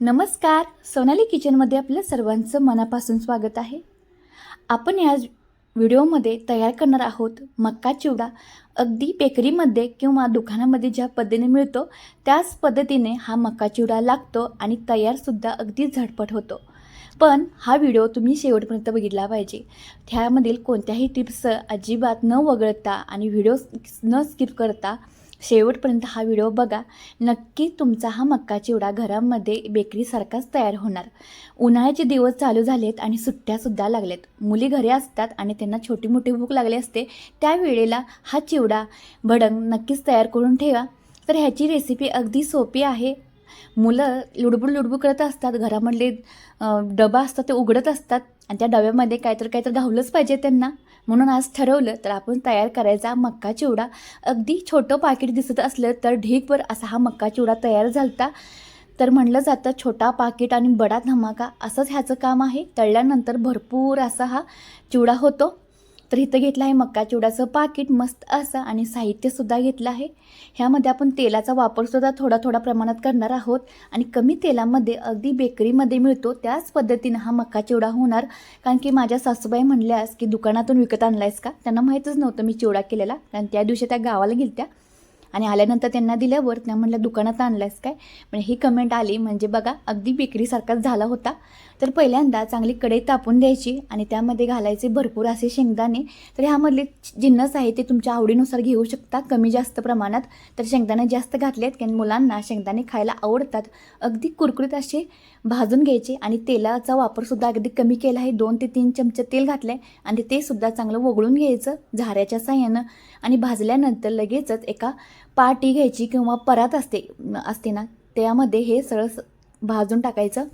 नमस्कार. सोनाली किचनमध्ये आपलं सर्वांचं मनापासून स्वागत आहे. आपण या व्हिडिओमध्ये तयार करणार आहोत मक्का चिवडा. अगदी बेकरीमध्ये किंवा दुकानामध्ये ज्या पद्धतीने मिळतो त्याच पद्धतीने हा मक्का चिवडा लागतो आणि तयारसुद्धा अगदी झटपट होतो. पण हा व्हिडिओ तुम्ही शेवटपर्यंत बघितला पाहिजे. त्यामधील कोणत्याही टिप्स अजिबात न वगळता आणि व्हिडिओ न स्किप करता शेवटपर्यंत हा व्हिडिओ बघा. नक्की तुमचा हा मक्का चिवडा घरामध्ये बेकरीसारखाच तयार होणार. उन्हाळ्याचे दिवस चालू झालेत आणि सुट्ट्यासुद्धा लागल्यात मुली घरी असतात आणि त्यांना छोटी मोठी भूक लागली असते. त्यावेळेला हा चिवडा भडंग नक्कीच तयार करून ठेवा. तर ह्याची रेसिपी अगदी सोपी आहे. मुलं लुडबुड लुडबुड करत असतात. घरामधले डबा असतात ते उघडत असतात. आणि त्या डब्यामध्ये काहीतरी काहीतरी घावलंच पाहिजे त्यांना. म्हणून आज ठरवलं तर आपण तयार करायचा मक्का चिवडा. अगदी छोटं पाकिट दिसत असलं तर ढीकभर असा हा मक्का चिवडा तयार झालता. तर म्हणलं जातं छोटा पाकिट आणि बडा धमाका असंच ह्याचं काम आहे. तळल्यानंतर भरपूर असा हा चिवडा होतो. तर इथं घेतलं आहे मक्का चिवड्याचं पाकिट मस्त असं आणि साहित्यसुद्धा घेतलं आहे. ह्यामध्ये आपण तेलाचा वापरसुद्धा थोडा थोडा प्रमाणात करणार आहोत आणि कमी तेलामध्ये अगदी बेकरीमध्ये मिळतो त्याच पद्धतीनं हा मक्का चिवडा होणार. कारण की माझ्या सासूबाई म्हणल्यास की दुकानातून विकत आणलायस का? त्यांना माहीतच नव्हतं मी चिवडा केलेला. कारण त्या दिवशी त्या गावाला गेलत्या. आणि आल्यानंतर त्यांना दिल्यावर त्या म्हटलं दुकानात आणलायस काय? म्हणजे ही कमेंट आली. म्हणजे बघा अगदी बेकरीसारखाच झाला होता. तर पहिल्यांदा चांगली कढई तापून द्यायची आणि त्यामध्ये घालायचे भरपूर असे शेंगदाणे. तर ह्यामधले जिन्नस आहे ते तुमच्या आवडीनुसार घेऊ शकता कमी जास्त प्रमाणात. तर शेंगदाणे जास्त घातले आहेत कारण मुलांना शेंगदाणे खायला आवडतात. अगदी कुरकुरीत असे भाजून घ्यायचे आणि तेलाचा वापरसुद्धा अगदी कमी केला आहे. दोन ते तीन चमचे तेल घातले आणि ते सुद्धा चांगलं वगळून घ्यायचं झाऱ्याच्या साह्यानं. आणि भाजल्यानंतर लगेचच एका पाटी घ्यायची किंवा परात असते असते ना त्यामध्ये हे सरळ भाजून टाकायचं.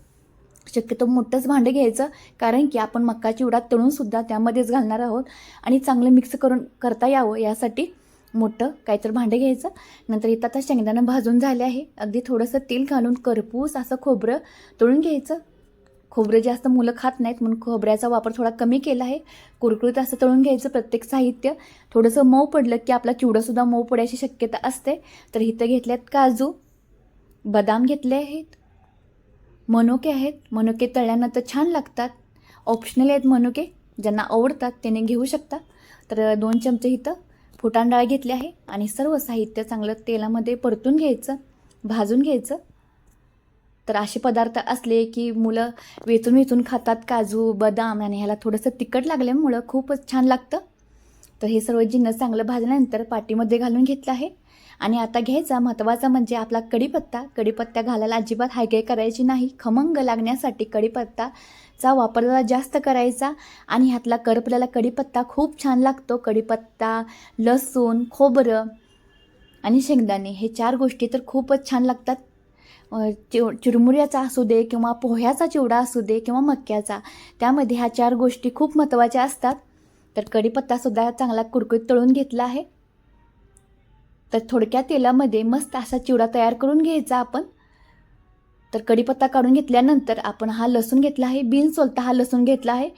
शक्यतो मोठंच भांडं घ्यायचं कारण की आपण मक्का चिवडा तळूनसुद्धा त्यामध्येच घालणार आहोत आणि चांगलं मिक्स करून करता यावं यासाठी मोठं काहीतरी भांडं घ्यायचं. नंतर इथं आता शेंगदाणं भाजून झाले आहे. अगदी थोडंसं तेल घालून करपूस असं खोबरं तळून घ्यायचं. खोबरं जास्त मुलं खात नाहीत म्हणून खोबऱ्याचा वापर थोडा कमी केला आहे. कुरकुरीत असं तळून घ्यायचं प्रत्येक साहित्य. थोडंसं मऊ पडलं की आपला चिवडासुद्धा मऊ पडायची शक्यता असते. तर इथं घेतल्यात काजू बदाम घेतले आहेत मनुके आहेत. मनुके तळल्यानंतर छान लागतात. ऑप्शनल आहेत मनुके ज्यांना आवडतात त्याने घेऊ शकता. तर दोन चमचे इथं फुटाण डाळ घेतली आहे आणि सर्व साहित्य चांगलं तेलामध्ये परतून घ्यायचं भाजून घ्यायचं. तर असे पदार्थ असले की मुलं वेचून वेचून खातात काजू बदाम आणि ह्याला थोडंसं तिखट लागल्यामुळं खूपच छान लागतं. तर हे सर्व जिन्नस चांगलं भाजल्यानंतर पाटीमध्ये घालून घेतलं आहे. आणि आता घ्यायचा महत्त्वाचा म्हणजे आपला कढीपत्ता. कढीपत्ता घालायला अजिबात हायगाय करायची नाही. खमंग लागण्यासाठी कढीपत्ताचा वापर जास्त करायचा आणि ह्यातला करपल्याला कढीपत्ता खूप छान लागतो. कढीपत्ता लसूण खोबरं आणि शेंगदाणे हे चार गोष्टी तर खूपच छान लागतात. चिव चिरमुऱ्याचा असू दे किंवा पोह्याचा चिवडा असू दे किंवा मक्याचा त्यामध्ये ह्या चार गोष्टी खूप महत्त्वाच्या असतात. तर कढीपत्तासुद्धा चांगला कुरकुरीत तळून घेतला आहे. तर थोडक्या तेलामध्ये मस्त असा चिवडा तयार करून घ्यायचा आपण. तर कढीपत्ता काढून घेतल्यानंतर आपण हा लसूण घेतला आहे बिन सोलता हा लसूण घेतला आहे.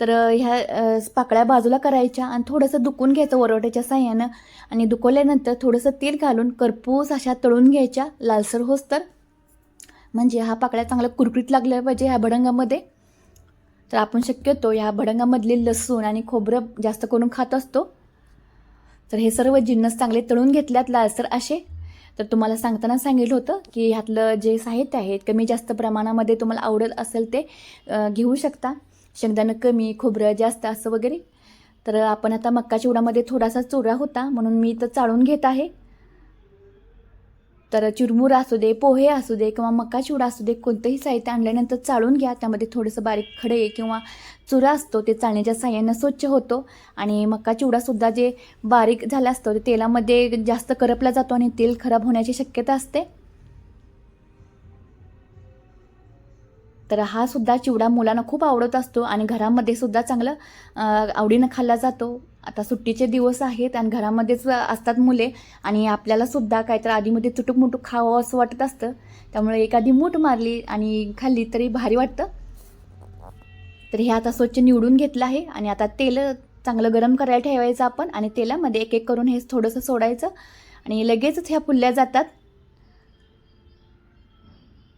तर ह्या पाकळ्या बाजूला करायच्या आणि थोडंसं दुखून घ्यायचं वरवट्याच्या साह्यानं. आणि दुखवल्यानंतर थोडंसं तेल घालून करपूस अशा तळून घ्यायच्या लालसर होस तर. म्हणजे हा पाकळ्या चांगला कुरकुरीत लागला पाहिजे ह्या भडंगामध्ये तर आपण शक्यतो ह्या भडंगामधले लसूण आणि खोबरं जास्त करून खात असतो. तर हे सर्व जिन्नस चांगले तळून घेतल्यात लालसर असे. तर तुम्हाला सांगताना सांगितलं होतं की ह्यातलं जे साहित्य आहे कमी जास्त प्रमाणामध्ये तुम्हाला आवडत असेल ते घेऊ शकता. शेंगदाणं कमी खोबरं जास्त असं वगैरे. तर आपण आता मक्का चिवडामध्ये थोडासा चुरा होता म्हणून मी तर चाळून घेत आहे. तर चिरमुर असू दे पोहे असू दे किंवा मका चिवडा असू दे कोणतंही साहित्य आणल्यानंतर चाळून घ्या. त्यामध्ये थोडंसं बारीक खडे किंवा चुरा असतो ते चाळण्याच्या साह्यानं स्वच्छ होतो. आणि मका चिवडासुद्धा जे बारीक झाला असतो ते तेलामध्ये जास्त करपला जातो आणि तेल खराब होण्याची शक्यता असते. तर हा सुद्धा चिवडा मुलांना खूप आवडत असतो आणि घरामध्ये सुद्धा चांगलं आवडीनं खाल्ला जातो. आता सुट्टीचे दिवस आहेत आणि घरामध्येच असतात मुले आणि आपल्याला सुद्धा काहीतरी आधीमध्ये चुटूक मुटूक खावं असं वाटत असतं. त्यामुळे एखादी मूठ मारली आणि खाल्ली तरी भारी वाटतं. तर हे आता स्वच्छ निवडून घेतलं आहे आणि आता तेल चांगलं गरम करायला ठेवायचं आपण आणि तेलामध्ये एक एक करून हे थोडंसं सोडायचं आणि लगेचच ह्या फुलल्या जातात.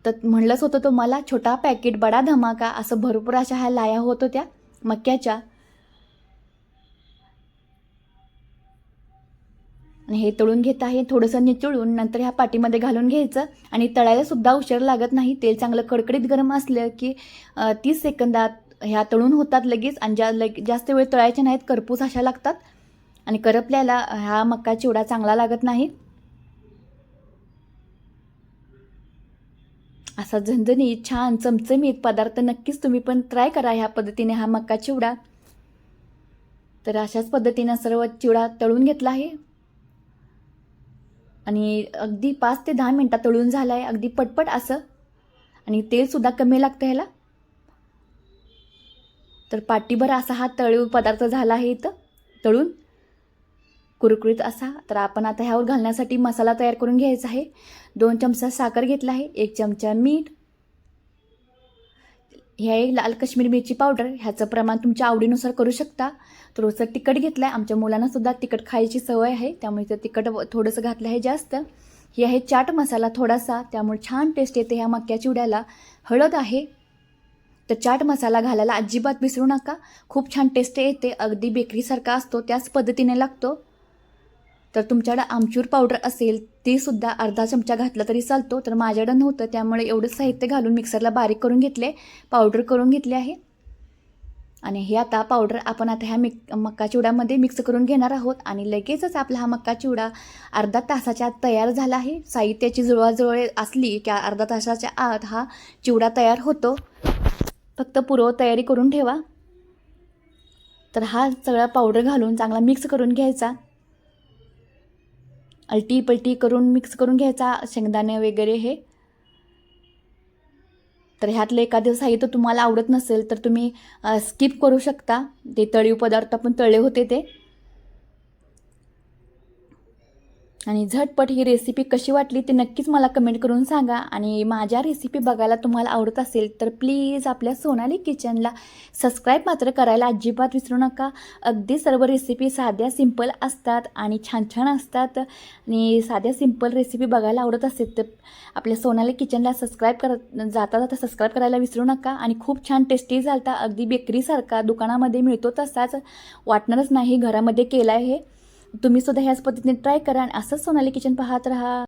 तर म्हणलंच होतं तुम्हाला छोटा पॅकेट बडा धमाका असं भरपूर अशा ह्या लाया होत होत्या मक्याच्या. आणि हे तळून घेत आहे थोडंसं निचळून नंतर ह्या पाटीमध्ये घालून घ्यायचं. आणि तळायलासुद्धा उशीर लागत नाही. तेल चांगलं कडकडीत गरम असलं की तीस सेकंदात ह्या तळून होतात लगेच आणि ज्या लग जास्त वेळ तळायच्या नाहीत करपूस अशा लागतात. आणि करपल्याला हा मक्का चिवडा चांगला लागत नाही. असा झणझणीत छान चमचमीत पदार्थ नक्कीच तुम्ही पण ट्राय करा ह्या पद्धतीने हा मक्का चिवडा. तर अशाच पद्धतीनं सर्व चिवडा तळून घेतला आहे. आणि अगदी पाच ते दहा मिनटात तळून झाला आहे अगदी पटपट असं. आणि तेलसुद्धा कमी लागतं ह्याला. तर पाटीभर असा हा तळीव पदार्थ झाला आहे इथं तळून. कुरकुरीत असा. तर आपण आता ह्यावर घालण्यासाठी मसाला तयार करून घ्यायचा आहे. दोन चमचा साखर घेतला आहे एक चमचा मीठ हे आहे लाल काश्मीरी मिरची पावडर ह्याचं प्रमाण तुमच्या आवडीनुसार करू शकता. थोडंसं तिखट घेतलं आहे आमच्या मुलांनासुद्धा तिखट खायची सवय आहे. त्यामुळे ते तिखट व- थोडंसं घातलं आहे जास्त. हे आहे चाट मसाला थोडासा. त्यामुळे छान टेस्ट येते ह्या मक्या चिवड्याला हळद आहे. तर चाट मसाला घालायला अजिबात विसरू नका. खूप छान टेस्ट येते. अगदी बेकरीसारखा असतो. त्याच पद्धतीने लागतो. तर तुमच्याकडं आमचूर पावडर असेल ती सुद्धा अर्धा चमचा घातला तरी चालतो. तर माझ्याकडं नव्हतं. त्यामुळे एवढं साहित्य घालून मिक्सरला बारीक करून घेतले पावडर करून घेतले आहे. आणि हे आता पावडर आपण आता ह्या मिक मक्का चिवड्यामध्ये मिक्स करून घेणार आहोत. आणि लगेचच आपला हा मक्का चिवडा अर्धा तासाच्या आत तयार झाला आहे. साहित्याची जुळवाजुळव असली की अर्धा तासाच्या आत हा चिवडा तयार होतो. फक्त पूर्व तयारी करून ठेवा. तर हा सगळा पावडर घालून चांगला मिक्स करून घ्यायचा. अलटी पलटी करून मिक्स करून घ्यायचा शेंगदाणे वगैरे हे. तर ह्यातलं एखादं साहित्य तुम्हाला आवडत नसेल तर तुम्ही स्किप करू शकता. ते तळीव पदार्थ आपण तळले होते ते. आणि झटपट ही रेसिपी कशी वाटली ते नक्कीच मला कमेंट करून सांगा. आणि माझ्या रेसिपी बघायला तुम्हाला आवडत असेल तर प्लीज आपल्या सोनाली किचनला सबस्क्राईब मात्र करायला अजिबात विसरू नका. अगदी सर्व रेसिपी साध्या सिंपल असतात आणि छान छान असतात. आणि साध्या सिंपल रेसिपी बघायला आवडत असेल तर आपल्या सोनाली किचनला सबस्क्राईब करत जाता जाता सबस्क्राईब करायला विसरू नका. आणि खूप छान टेस्टी झालता. अगदी बेकरीसारखा दुकानामध्ये मिळतो तसाच. वाटणारच नाही घरामध्ये केला आहे तुम्ही सुद्धा ह्याच पद्धतीने ट्राय करा आणि असंच सोनाली किचन पाहत राहा.